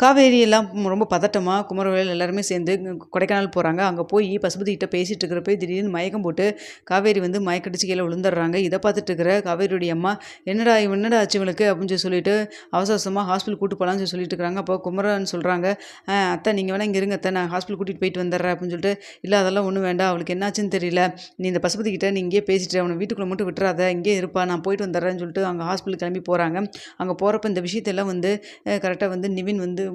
காவேரி எல்லாம் ரொம்ப பதட்டமாக குமரவேல் எல்லாருமே சேர்ந்து கொடைக்கானல் போகிறாங்க அங்கே போய் பசுபதிகிட்ட பேசிகிட்டு இருக்கிறப்ப திடீர்னு மயக்கம் போட்டு காவேரி வந்து மயக்கடிச்சு கீழே விழுந்துடுறாங்க. இதை பார்த்துட்டு இருக்கிற காவேரியுடைய அம்மா என்னடா என்னடா ஆச்சு இவளுக்கு? அப்படின்னு சொல்லி சொல்லிட்டு அவசரமாக ஹாஸ்பிட்டல் கூட்டு போகலான்னு சொல்லி சொல்லிட்டு இருக்கிறாங்க. அப்போ குமரன் சொல்கிறாங்க அத்தை நீங்கள் வேணால் இங்கே இருங்க அத்தை நான் ஹாஸ்பிட்டல் கூட்டிகிட்டு போயிட்டு வந்துடுறேன். அப்படின்னு சொல்லிட்டு இல்லை அதெல்லாம் ஒன்றும் வேண்டாம். அவளுக்கு என்னாச்சுன்னு தெரியல. நீ இந்த பசுபதி கிட்டே நீ இங்கேயே பேசிட்டு அவனை வீட்டுக்குள்ளே மட்டும் விட்டுறாத. இங்கேயே இருப்பா. நான் போயிட்டு வந்துடுறேன்னு சொல்லிட்டு அங்கே ஹாஸ்பிட்டல் கிளம்பி போகிறாங்க அங்கே போகிறப்ப இந்த விஷயத்தெல்லாம் வந்து கரெக்டாக வந்து நிவின் வந்து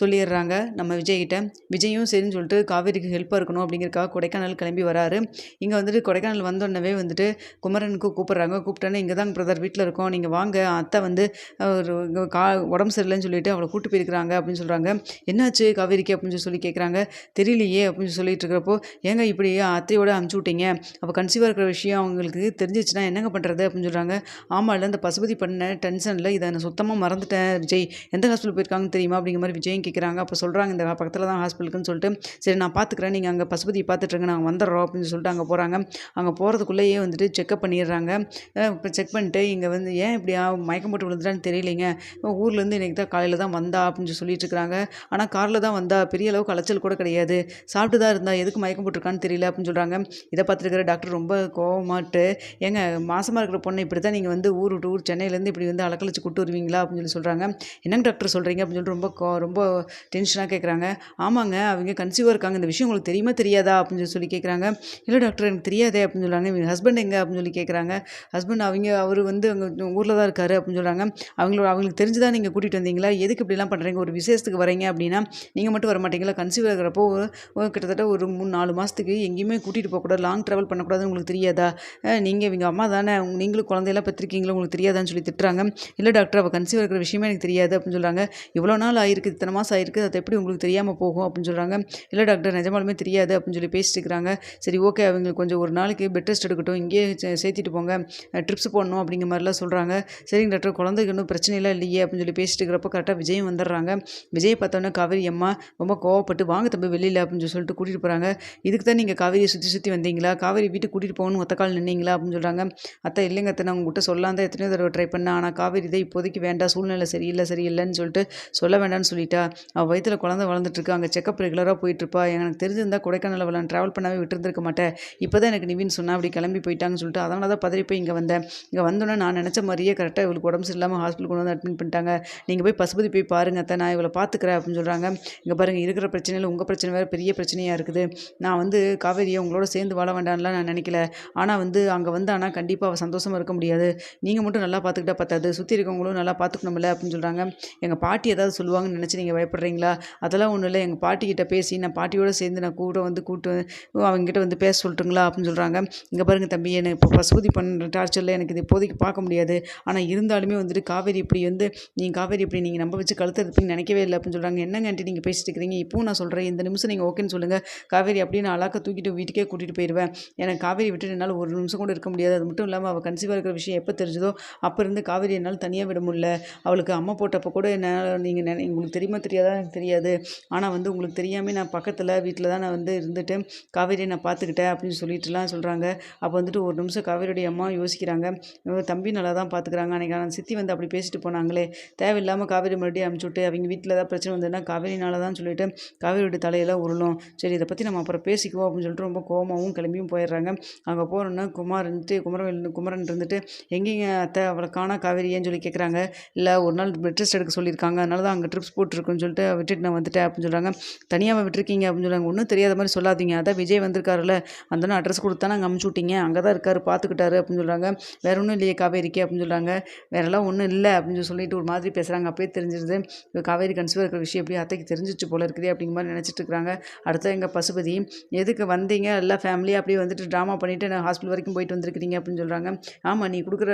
சொல்லிடுறாங்க. நம்ம விஜய்கிட்ட விஜயும் சரின்னு சொல்லிட்டு காவேரிக்கு ஹெல்ப்பாக இருக்கணும் அப்படிங்கிறக்காக கொடைக்கானல் கிளம்பி வராரு. இங்கே வந்துட்டு கொடைக்கானல் வந்தோடனே வந்துட்டு குமரனுக்கு கூப்பிட்றாங்க. கூப்பிட்டோன்னே இங்கே தான் பிரதர் வீட்டில் இருக்கோம். நீங்கள் வாங்க. அத்தை வந்து ஒரு கா உடம்பு சரியில்லைன்னு சொல்லிட்டு அவளை கூட்டு போயிருக்கிறாங்க அப்படின்னு சொல்கிறாங்க என்னாச்சு காவேரிக்கு? அப்படின்னு சொல்லி கேட்குறாங்க தெரியலையே அப்படின்னு சொல்லிட்டு இருக்கிறப்போ ஏங்க இப்படி அத்தையோட அமுச்சு விட்டீங்க? அப்போ கன்சீவாக இருக்கிற விஷயம் அவங்களுக்கு தெரிஞ்சிச்சுன்னா என்னங்க பண்ணுறது அப்படின்னு சொல்கிறாங்க ஆமாம் இல்லை இந்த பசுபதி பண்ண டென்ஷனில் இதை நான் சுத்தமாக மறந்துட்டேன் விஜய். எந்த ஹாஸ்பிட்டல் போயிருக்காங்கன்னு தெரியுமா? அப்படிங்கிற மாதிரி விஜயும் கேட்குறாங்க அப்போ சொல்கிறாங்க இந்த பக்கத்தில் தான் ஹாஸ்பிட்டலுக்குன்னு சொல்லிட்டு சரி நான் பார்த்துக்குறேன் நீங்கள் அங்கே பசுபதி பார்த்துட்ருங்க நாங்கள் வந்துடுறோம் அப்படின்னு சொல்லிட்டு அங்கே போகிறாங்க அங்கே போகிறதுக்குள்ளேயே வந்துட்டு செக்கப் பண்ணிடுறாங்க. இப்போ செக் பண்ணிட்டு இங்கே வந்து ஏன் இப்படி மயக்கம் போட்டு விழுந்துட்டான்னு தெரியலைங்க. ஊர்லேருந்து இன்றைக்கி தான் காலையில் தான் வந்தா அப்படின்னு சொல்லிட்டு இருக்கிறாங்க ஆனால் காரில் தான் வந்தா பெரிய அளவுக்கு அலைச்சல் கூட கிடையாது. சாப்பிட்டு தான் இருந்தா எதுக்கு மயக்கம் போட்டிருக்கான்னு தெரியல அப்படின்னு சொல்கிறாங்க இதை பார்த்துருக்கிற டாக்டர் ரொம்ப கோவமாட்டு ஏங்க மாசமாக இருக்கிற பொண்ணை இப்படி தான் நீங்கள் வந்து ஊர் விட்டு ஊர் சென்னையிலேருந்து இப்படி வந்து அலக்கழிச்சு கூட்டு வருவீங்களா அப்படின்னு சொல்லி சொல்கிறாங்க என்னங்க டாக்டர் சொல்கிறீங்க அப்படின்னு சொல்லிட்டு ரொம்ப இருக்கோம் ரொம்ப டென்ஷனாக கேட்குறாங்க ஆமாங்க அவங்க கன்சீவாக இருக்காங்க. இந்த விஷயம் உங்களுக்கு தெரியுமா தெரியாதா? அப்படின்னு சொல்லி கேட்குறாங்க இல்லை டாக்டர் எனக்கு தெரியாதே அப்படின்னு சொல்கிறாங்க இவங்க ஹஸ்பண்ட் எங்கே? அப்படின்னு சொல்லி கேட்குறாங்க ஹஸ்பண்ட் அவங்க அவர் வந்து அவங்க ஊரில் தான் இருக்காரு அப்படின்னு சொல்கிறாங்க அவங்களோட அவங்களுக்கு தெரிஞ்சுதான் நீங்கள் கூட்டிகிட்டு வந்தீங்களா? எதுக்கு இப்படிலாம் பண்ணுறீங்க ஒரு விசேஷத்துக்கு வரீங்க அப்படின்னா நீங்கள் மட்டும் வர மாட்டீங்களா? கன்சீவ் இருக்கிறப்போ கிட்டத்தட்ட ஒரு மூணு நாலு மாதத்துக்கு எங்கேயுமே கூட்டிகிட்டு போகக்கூடாது. லாங் ட்ராவல் பண்ணக்கூடாதுன்னு உங்களுக்கு தெரியாதா? நீங்கள் இவங்க அம்மா தானே. நீங்களும் குழந்தையெல்லாம் பெற்றிருக்கீங்களோ? உங்களுக்கு தெரியாதான்னு சொல்லி திட்டுறாங்க. இல்லை டாக்டர் அவள் கன்சீவ் இருக்கிற விஷயமே எனக்கு தெரியாது அப்படின்னு சொல்கிறாங்க இவ்வளோ நாள் ஆகிருக்கு இத்தனை மாதம் ஆகிருக்கு அது எப்படி உங்களுக்கு தெரியாமல் போகும் அப்படின்னு சொல்கிறாங்க இல்லை டாக்டர் நிஜமாலுமே தெரியாது அப்படின்னு சொல்லி பேசிட்டு இருக்கிறாங்க சரி ஓகே அவங்களுக்கு கொஞ்சம் ஒரு நாளைக்கு பெட் ரெஸ்ட் எடுக்கட்டும் இங்கேயே சே- சேர்த்திட்டு போங்க. ட்ரிப்ஸ் போடணும் அப்படிங்கிற மாதிரிலாம் சொல்கிறாங்க சரிங்க டாக்டர் குழந்தைக்கு ஒன்றும் பிரச்சனைலாம் இல்லையே அப்படின்னு சொல்லி பேசிட்டு இருக்கிறப்ப கரெக்டாக விஜயம் வந்துடுறாங்க. விஜய் பார்த்தோன்னே காவேரி அம்மா ரொம்ப கோவப்பட்டு வாங்க தம்பி வெளியில் அப்படின்னு சொல்லி சொல்லிட்டு கூட்டிகிட்டு போகிறாங்க இதுக்கு தான் நீங்கள் காவேரியை சுற்றி சுற்றி வந்தீங்களா? காவேரி வீட்டுக்கு கூட்டிகிட்டு போகணும் ஒத்த கால் நின்னீங்களா? அப்படின்னு சொல்கிறாங்க அத்தை இல்லைங்க அத்தை நான் உங்கள்கிட்ட சொல்லாம தான் எத்தனையோ தடவை ட்ரை பண்ணேன். ஆனால் காவேரி தான் இப்போதைக்கு வேண்டாம் சூழ்நிலை சரியில்லை சரியில்லைன்னு சொல்லிட்டு சொல்ல வேண்டான்னு சொல்லிட்டா. அவள் வயிற்றில் குழந்தை வளர்ந்துட்டுருக்கு. அங்கே செக்கப் ரெகுலராக போயிட்டுருப்பா. எனக்கு தெரிஞ்சிருந்தா கொடைக்கானல் நான் ட்ராவல் பண்ணாவே விட்டுருந்துருக்க மாட்டேன். இப்போ தான் எனக்கு நிவின் சொன்னால் அப்படி கிளம்பி போயிட்டாங்கன்னு சொல்லிட்டு அதனால தான் பதறி போய் இங்கே வந்தேன். இங்கே வந்தோன்னே நான் நினச்ச மாதிரியே கரெக்டாக இவளுக்கு உடம்பு சரியில்லாமல் ஹாஸ்பிட்டல் கொண்டு வந்து அட்மிட் பண்ணிட்டாங்க. நீங்கள் போய் பசுபதி போய் பாருங்க அத்தை. நான் இவளை பார்த்துக்கிறேன் அப்படின்னு சொல்கிறாங்க இங்கே பாருங்கள் இருக்கிற பிரச்சனையில் உங்கள் பிரச்சனை வேறு பெரிய பிரச்சனையாக இருக்குது. நான் வந்து காவேரியை உங்களோட சேர்ந்து வாழ வேண்டாம்லாம் நான் நினைக்கல. ஆனால் வந்து அங்கே வந்து ஆனால் கண்டிப்பாக அவள் சந்தோஷமாக இருக்க முடியாது. நீங்கள் மட்டும் நல்லா பார்த்துக்கிட்டா பத்தாது. சுற்றி இருக்கவங்களும் நல்லா பார்த்துக்கணும்ல அப்படின்னு சொல்கிறாங்க எங்கள் பாட்டி ஏதாவது சொல்லுவாங்கன்னு நினச்சி நீங்கள் பயப்படுறீங்களா? அதெல்லாம் ஒன்றும் இல்லை. எங்கள் பாட்டிக்கிட்ட பேசி நான் பாட்டியோட சேர்ந்து நான் கூட வந்து கூட்டு அவங்ககிட்ட வந்து பேச சொல்லட்டுங்களா? அப்படின்னு சொல்கிறாங்க இங்கே பாருங்கள் தம்பி எனக்கு இப்போ பசுபதி பண்ணுற டார்ச்சரில் எனக்கு இது இப்போதைக்கு பார்க்க முடியாது. ஆனால் இருந்தாலுமே வந்துட்டு காவேரி இப்படி வந்து நீங்கள் காவேரி இப்படி நீங்கள் நம்ப வச்சு கழுத்து இருப்பீங்கன்னு நினைக்கவே இல்லை அப்படின்னு சொல்கிறாங்க என்னங்க ஆண்டி நீங்கள் பேசிட்டு இருக்கிறீங்க? இப்போவும் நான் சொல்கிறேன் இந்த நிமிஷம் நீங்கள் ஓகேன்னு சொல்லுங்கள் காவேரி அப்படியே நான் அழகாக தூக்கிட்டு வீட்டுக்கே கூட்டிகிட்டு போயிடுவேன் எனக்கு காவேரி விட்டு என்னால் ஒரு நிமிஷம் கூட இருக்க முடியாது. அது மட்டும் இல்லாமல் அவள் கன்சீவாக இருக்கிற விஷயம் எப்போ தெரிஞ்சதோ அப்போ இருந்து காவேரி என்னால் தனியாக விட முடியல. அவளுக்கு அம்மா போட்டப்போ கூட என்னால் நீங்கள் நினை உங்களுக்கு தெரியுமா தெரியாதா? எனக்கு தெரியாது. ஆனால் வந்து உங்களுக்கு தெரியாமல் நான் பக்கத்தில் வீட்டில் தான் நான் வந்து இருந்துட்டு காவேரியை நான் பார்த்துக்கிட்டேன் அப்படின்னு சொல்லிட்டுலாம் சொல்கிறாங்க அப்போ வந்துட்டு ஒரு நிமிஷம் காவேரியுடைய அம்மா யோசிக்கிறாங்க. தம்பி நல்லா தான் பார்த்துக்கிறாங்க அன்றைக்கி நான் சித்தி வந்து அப்படி பேசிட்டு போனாங்களே. தேவையில்லாமல் காவேரி மறுபடியும் அனுப்பிச்சுட்டு விட்டு அவங்க வீட்டில் ஏதாவது பிரச்சனை வந்ததுன்னா காவேரினால தான் சொல்லிட்டு காவேரியோட தலையெல்லாம் உருளும். சரி இதை பற்றி நம்ம அப்புறம் பேசிக்குவோம் அப்படின்னு சொல்லிட்டு ரொம்ப கோவமாகவும் கிளம்பியும் போயிடுறாங்க. அங்கே போகிறோன்னா குமார் இருந்துட்டு குமரன் குமரன் இருந்துட்டு எங்கேங்க அத்தை? அவளை காணா காவேரியேன்னு சொல்லி கேட்குறாங்க இல்லை ஒரு நாள் பெட் ரெஸ்ட் எடுக்க சொல்லியிருக்காங்க. அதனால தான் அங்கே ட்ரிப்ஸ் போட்டிருக்குன்னு சொல்லிட்டு விட்டுட்டு நான் வந்துட்டேன் அப்படின்னு சொல்கிறாங்க தனியாக விட்டுருக்கீங்க அப்படின்னு சொல்கிறாங்க ஒன்றும் தெரியாத மாதிரி சொல்லாதீங்க. அதான் விஜய் வந்திருக்காருல்ல. அந்த அட்ரஸ் கொடுத்தா நாங்கள் அமுச்சு விட்டீங்க. அங்கே தான் இருக்காரு பார்த்துக்கிட்டாரு அப்படின்னு சொல்கிறாங்க வேற ஒன்றும் இல்லையே காவேரிக்கு அப்படின்னு சொல்கிறாங்க வேறெல்லாம் ஒன்றும் இல்லை அப்படின்னு சொல்லிட்டு ஒரு மாதிரி பேசுகிறாங்க அப்படியே தெரிஞ்சிருது. காவேரி கன்சீவாக இருக்கிற விஷயம் எப்படி அத்தைக்கு தெரிஞ்சிச்சு போல இருக்குதே அப்படிங்கிற மாதிரி நினச்சிட்டு இருக்கிறாங்க அடுத்து எங்கள் பசுபதி எதுக்கு வந்தீங்க? எல்லா ஃபேமிலியாக அப்படியே வந்துட்டு ட்ராமா பண்ணிவிட்டு நான் ஹாஸ்பிட்டல் வரைக்கும் போயிட்டு வந்திருக்கிறீங்க அப்படின்னு சொல்கிறாங்க ஆமாம் நீ கொடுக்குற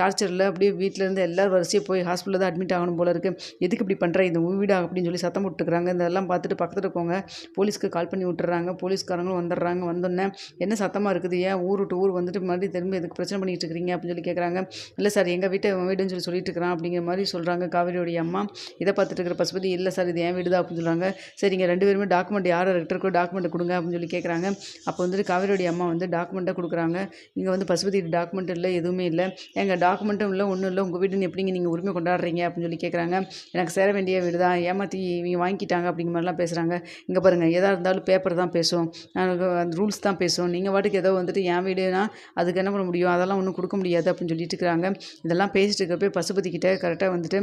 டார்ச்சரில் அப்படியே வீட்டில் இருந்து எல்லாரும் வரிசையாக போய் ஹாஸ்பிட்டலில் தான் அட்மிட் ஆகணும் போல இருக்குது எதுக்கு இப்படி பண்ணுற இது உன் வீடா அப்படின்னு சொல்லி சத்தம் போட்டுக்கிறாங்க. இதெல்லாம் பார்த்துட்டு பக்கத்தில் இருக்கவங்க போலீஸ்க்கு கால் பண்ணி விட்டுறாங்க. போலீஸ்காரங்களும் வந்துடுறாங்க. வந்தோடனே என்ன சத்தமாக இருக்குது? ஏன் ஊர் விட்டு ஊர் வந்துட்டு மறுபடியும் திரும்ப எதுக்கு பிரச்சனை பண்ணிகிட்டு இருக்கிறீங்க அப்படின்னு சொல்லி கேட்குறாங்க இல்லை சார் எங்கள் வீட்டை வீடுன்னு சொல்லி சொல்லிட்டு இருக்கிறான் அப்படிங்கிற மாதிரி சொல்கிறாங்க காவேரியோடைய அம்மா. இதை பார்த்துட்டு இருக்கிற பசுபதி இல்லை சார் இது என் வீடு தான் அப்படின்னு சொல்கிறாங்க சரிங்க ரெண்டு பேருமே டாக்குமெண்ட் யார் இருக்கோ டாக்குமெண்ட் கொடுங்க அப்படின்னு சொல்லி கேட்குறாங்க அப்போ வந்துட்டு காவேரியோடைய அம்மா வந்து டாக்குமெண்ட்டாக கொடுக்குறாங்க. இங்கே வந்து பசுபதி டாக்குமெண்ட் இல்லை எதுவுமே இல்லை. எங்கள் டாக்குமெண்ட்டும் இல்லை ஒன்றும் இல்லை. உங்கள் வீடுன்னு எப்படிங்க நீங்கள் உரிமை கொண்டாடுறீங்க அப்படின்னு சொல்லி கேட்குறாங்க எனக்கு சேர வேண்டிய வீடு தான் ஏமாற்றி இவங்க வாங்கிட்டாங்க அப்படிங்கிற மாதிரிலாம் பேசுகிறாங்க இங்கே பாருங்கள் எதாக இருந்தாலும் பேப்பர் தான் பேசும் அந்த ரூல்ஸ் தான் பேசும் நீங்கள் பாட்டுக்கு ஏதோ வந்துட்டு என் வீடுனா அதுக்கு என்ன பண்ண முடியும்? அதெல்லாம் ஒன்றும் கொடுக்க முடியாது அப்படின்னு சொல்லிட்டு இருக்கிறாங்க. இதெல்லாம் பேசிட்டு இருக்கப்போ பசுபதி கரெக்டாக வந்துட்டு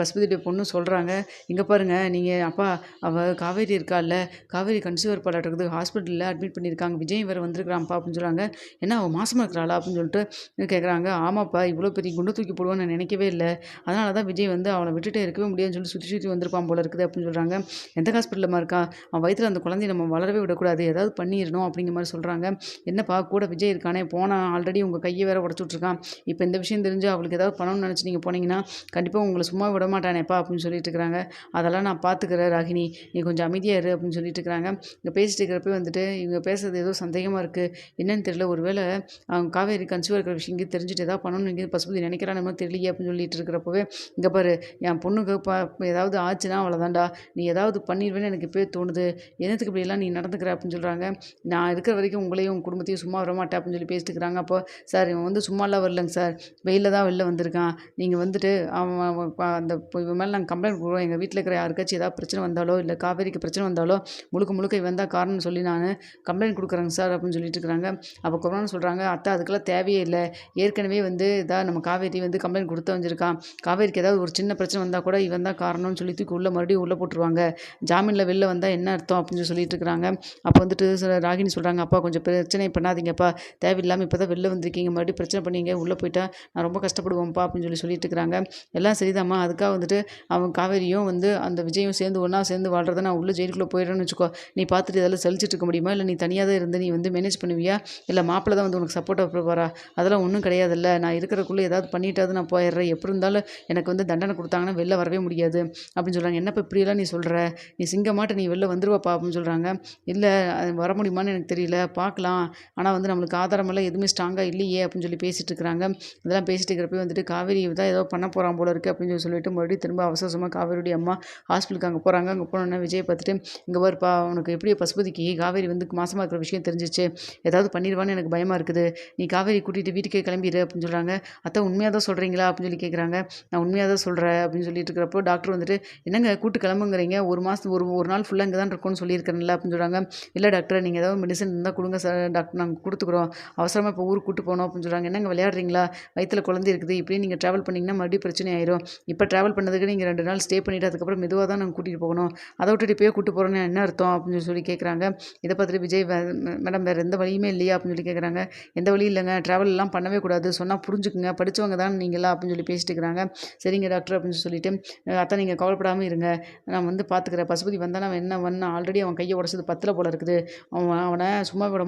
பசுபதியுடைய பொண்ணு சொல்கிறாங்க இங்கே பாருங்கள் நீங்கள் அப்பா அவள் காவேரி இருக்கால்ல காவேரி கன்சியூவர் பாலாட்டு இருக்குது ஹாஸ்பிட்டலில் அட்மிட் பண்ணியிருக்காங்க. விஜய் வேறு வந்திருக்கிறான்ப்பா அப்படின்னு சொல்கிறாங்க என்ன அவள் மாசமாக இருக்கிறாளா? அப்படின்னு சொல்லிட்டு கேட்குறாங்க ஆமாப்பா இவ்வளோ பெரிய குண்டு தூக்கி போடுவோன்னு நான் நினைக்கவே இல்லை. அதனால தான் விஜய் வந்து அவளை விட்டுட்டு இருக்கவே முடியாதுன்னு சொல்லி சுற்றி சுற்றி வந்திருப்பான் போல இருக்குது அப்படின்னு சொல்கிறாங்க எந்த ஹாஸ்பிட்டலமாக இருக்கா? அவன் வயிற்றில் அந்த குழந்தைய நம்ம வளரவே விடக்கூடாது. ஏதாவது பண்ணிடணும் அப்படிங்கிற மாதிரி சொல்கிறாங்க என்னப்பா கூட விஜய் இருக்கானே? போனால் ஆல்ரெடி உங்கள் கையை வேற உடச்சுட்ருக்கான். இப்போ இந்த விஷயம் தெரிஞ்சு அவளுக்கு ஏதாவது பண்ணணும்னு நினச்சி நீங்கள் போனீங்கன்னா கண்டிப்பாக உங்களை சும்மா விட மாட்டானேப்பா அப்படின்னு சொல்லிட்டு இருக்கிறாங்க. அதெல்லாம் நான் பார்த்துக்கிறேன் ராகினி. நீ கொஞ்சம் அமைதியாக இரு அப்படின்னு சொல்லிட்டு இருக்கிறாங்க. இங்கே பேசிட்டு இருக்கிறப்ப வந்துட்டு இவங்க பேசுறது ஏதோ சந்தேகமாக இருக்குது என்னன்னு தெரியல. ஒருவேளை அவங்க காவேரி கன்சியூவர் இருக்கிற விஷயம் இங்கே தெரிஞ்சுட்டு ஏதாவது பண்ணணும்னு இங்கே பசுபதி நினைக்கிறான்னு தெரியலையே அப்படின்னு சொல்லிட்டு இருக்கிறப்பவே இங்கே பாரு என் பொண்ணுக்கு பா ஏதாவது ஆச்சுன்னா அவ்வளோதான்டா நீ ஏதாவது பண்ணிடுவேன்னு எனக்கு இப்போ தோணுது. என்னத்துக்கு இப்படியெல்லாம் நீ நடந்துக்கிற அப்படின்னு சொல்கிறாங்க நான் இருக்கிற வரைக்கும் உங்களையும் உங்கள் குடும்பத்தையும் சும்மா வர மாட்டேன் அப்படின்னு சொல்லி பேசிட்டு இருக்கிறாங்க அப்போ சார் இவன் வந்து சும்மாலாம் வரலங்க சார். வெயிலில் தான் வெளில வந்திருக்கான். நீங்கள் வந்துட்டு அவன் அந்த இப்போ இவன் மேலே நாங்கள் கம்ப்ளைண்ட் கொடுக்குறோம் எங்கள் வீட்டில் இருக்கிற யாருக்காச்சும் ஏதாவது பிரச்சனை வந்தாலோ இல்லை காவேரிக்கு பிரச்சனை வந்தாலோ முழுக்க முழுக்க இவன் தான் காரணம்னு சொல்லி நான் கம்ப்ளைண்ட் கொடுக்குறேங்க சார் அப்படின்னு சொல்லிட்டு இருக்கிறாங்க அப்போ கொரோனா சொல்கிறாங்க அத்தை அதுக்கெல்லாம் தேவையே இல்லை. ஏற்கனவே வந்து இதாக நம்ம காவேரி வந்து கம்ப்ளைண்ட் கொடுத்து வந்திருக்கான். காவேரிக்கு ஏதாவது ஒரு சின்ன பிரச்சனை வந்தால் கூட இவன் தான் காரணம்னு சொல்லி தூக்கி உள்ளே மறுபடியும் உள்ளே போட்டுருவாங்க. ஜாமீனில் வெளில வந்தால் என்ன அர்த்தம் அப்படின்னு சொல்லிட்டு இருக்கிறாங்க அப்போ வந்துட்டு சில ராகினி சொல்கிறாங்க அப்பா கொஞ்சம் பிரச்சனை பண்ணாதீங்கப்பா. தேவையில்லாமல் இப்போ தான் வெளில வந்திருக்கீங்க. மறுபடியும் பிரச்சனை பண்ணீங்க. உள்ளே போயிட்டா நான் ரொம்ப கஷ்டப்படுவோம்ப்பா அப்படின்னு சொல்லி சொல்லிட்டு இருக்கிறாங்க எல்லாம் சரிதாம்மா. அதுக்காக வந்துட்டு அவன் காவேரியும் வந்து அந்த விஜயும் சேர்ந்து ஒன்றா சேர்ந்து வாழ்கிறத நான் உள்ளே ஜெயிலுக்குள்ளே போயிடுறேன்னு வச்சுக்கோ. நீ பார்த்துட்டு இதெல்லாம் சலிச்சிட்டு இருக்க முடியுமா? இல்லை நீ தனியாக தான் இருந்து நீ வந்து மேனேஜ் பண்ணுவியா? இல்லை மாப்பிள்ளை தான் வந்து உனக்கு சப்போர்ட்டாக வரா அதெல்லாம் ஒன்றும் கிடையாதுல்ல. நான் இருக்கிறக்குள்ளே ஏதாவது பண்ணிட்டாவது நான் போயிடுறேன். எப்படி இருந்தாலும் எனக்கு வந்து தண்டனை கொடுத்தாங்கன்னா வெளில வரவே முடியாது. அப்படின்னு சொல்கிறாங்க என்னப்பா இப்படியெல்லாம் நீ சொல்கிற நீ சிங்கமாட்ட நீ வெளில வந்துருவாப்பா அப்படின்னு சொல்கிறாங்க இல்லை அது வர முடியுமான்னு எனக்கு தெரியல. பார்க்கலாம். ஆனால் வந்து நம்மளுக்கு ஆதாரமெல்லாம் எதுவுமே ஸ்ட்ராங்காக இல்லையே அப்படின்னு சொல்லி பேசிகிட்டு இருக்கிறாங்க. இதெல்லாம் பேசிட்டு இருக்கிறப்ப வந்துட்டு காவேரி தான் ஏதோ பண்ண போகிறான் போல இருக்குது அப்படின்னு சொல்லி சொல்லிட்டு மறுபடியும் திரும்ப அவசரமாக காவேரியுடைய அம்மா ஹாஸ்பிட்டலுக்கு அங்கே போகிறாங்க அங்கே போனோன்னா விஜய் பார்த்துட்டு இங்கே பாருப்பா உனக்கு எப்படி பசுபதிக்கு காவேரி வந்து மாசமாக இருக்கிற விஷயம் தெரிஞ்சிச்சு ஏதாவது பண்ணிடுவான்னு எனக்கு பயமாக இருக்குது. நீ காவேரி கூட்டிகிட்டு வீட்டுக்கே கிளம்பிடு அப்படின்னு சொல்கிறாங்க அத்தை உண்மையாக தான் சொல்கிறீங்களா அப்படின்னு சொல்லி கேட்குறாங்க நான் உண்மையாக தான் சொல்கிறேன் அப்படின்னு சொல்லிட்டு இருக்கிறப்போ டாக்டர் டாக்டர் வந்துட்டு என்னங்க கூட்டு கிளம்புங்கிறீங்க? ஒரு மாதம் ஒரு ஒரு நாள் ஃபுல்லாக இங்கே தான் இருக்கும்னு சொல்லியிருக்கிறேன்ல அப்படின்னு சொல்கிறாங்க இல்லை டாக்டர் நீங்கள் ஏதாவது மெடிசன் இருந்தால் கொடுங்க சார் டாக்டர் நாங்கள் கொடுத்துக்குறோம். அவசரமாக இப்போ ஊருக்கு கூட்டு போனோம் அப்படின்னு சொல்கிறாங்க என்னங்க விளையாடுறீங்களா? வயித்துல குழந்தை இருக்குது. இப்படியே நீங்கள் ட்ராவல் பண்ணிங்கன்னா மறுபடியும் பிரச்சனை ஆயிரும். இப்போ ட்ராவல் பண்ணதுக்கு நீங்கள் ரெண்டு நாள் ஸ்டே பண்ணிவிட்டு அதுக்கப்புறம் மெதுவாக தான் நாங்கள் கூட்டிகிட்டு போகணும். அதை விட்டுட்டு இப்போயே கூட்டு போகிறோன்னு என்ன அர்த்தம்? அப்படின்னு சொல்லி கேட்குறாங்க இதை பார்த்துட்டு விஜய் வே- மேடம் வேறு எந்த வழியுமே இல்லையா? அப்படின்னு சொல்லி கேட்குறாங்க எந்த வழியும் இல்லைங்க. ட்ராவல் எல்லாம் பண்ணவே கூடாது. சொன்னால் புரிஞ்சுக்குங்க. படித்தவங்க தான் நீங்களா அப்படின்னு சொல்லி பேசிட்டு இருக்கிறாங்க. சரிங்க டாக்டர் அப்படின்னு சொல்லிட்டு தாத்தா நீங்கள் கவலைப்படாமல் இருங்க. நான் வந்து பார்த்துக்கிறேன் பசுபதி வந்தால் அவன் என்ன பண்ண ஆல்ரெடி அவன் கையை உடச்சது பத்தில் போல இருக்குது. அவன் அவனை சும்மா விட